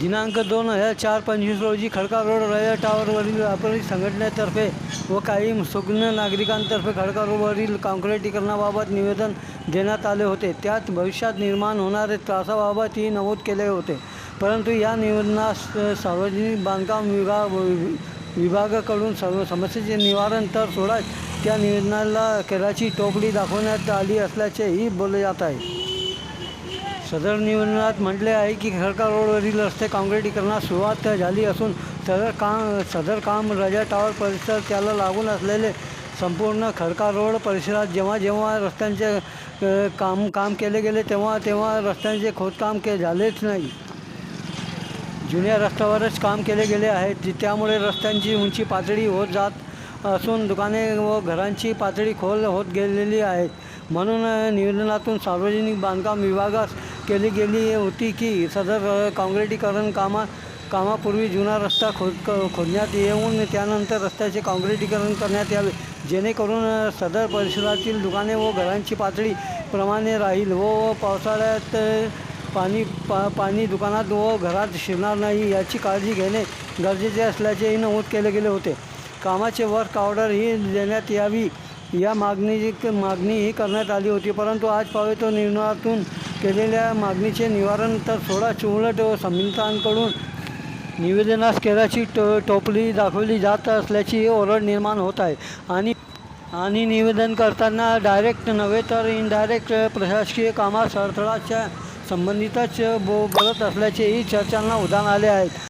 दिनांक दोन हजार चार पंचवीस रोजी खडका रोड रया टावरवरील व्यापारी संघटनेतर्फे व काही सुग्ण नागरिकांतर्फे खडका रोडवरील काँक्रिटीकरणाबाबत निवेदन देण्यात आले होते. त्यात भविष्यात निर्माण होणारे त्रासाबाबतही नमूद केले होते. परंतु या निवेदनास सार्वजनिक बांधकाम विभाग विभागाकडून सर्व समस्येचे निवारण तर सोडाच त्या निवेदनाला केराची टोपली दाखवण्यात आली असल्याचेही बोलले जात आहे. सदर निवेदनात म्हटले आहे की खडका रोडवरील रस्ते काँक्रिटीकरणास सुरुवात झाली असून सदर काम सदर काम रजा टावर परिसर त्याला लागून असलेले संपूर्ण खडका रोड परिसरात जेव्हा जेव्हा रस्त्यांचे काम काम केले गेले तेव्हा तेव्हा रस्त्यांचे खोदकाम के झालेच नाही. जुन्या रस्त्यावरच काम केले गेले आहे. त्यामुळे रस्त्यांची उंची पातळी होत जात असून दुकाने व घरांची पातळी खोल होत गेलेली आहे. म्हणून निवेदनातून सार्वजनिक बांधकाम विभागास केली गेली होती की सदर काँक्रिटीकरण कामा कामापूर्वी जुना रस्ता खोद क- खोदण्यात येऊन त्यानंतर रस्त्याचे काँक्रिटीकरण करण्यात यावे. जेणेकरून सदर परिसरातील दुकाने व घरांची पातळी प्रमाणे राहील व पावसाळ्यात पाणी पा पाणी दुकानात व घरात शिरणार नाही याची काळजी घेणे गरजेचे असल्याचेही नमूद केले गेले होते. कामाचे वर्क ऑर्डर ही देण्यात यावी या मागणी मागणीही करण्यात आली होती. परंतु आज पावे तो निर्णयातून केलेल्या मागणीचे निवारण तर सोळा उलट समितांकडून निवेदनास केराची टो टोपली दाखवली जात असल्याची ओरड निर्माण होत आहे. आणि आणि निवेदन करताना डायरेक्ट नव्हे तर इनडायरेक्ट प्रशासकीय कामास अडथळाच्या संबंधितच बो बोलत असल्याचेही चर्चांना उदाहरण आले आहेत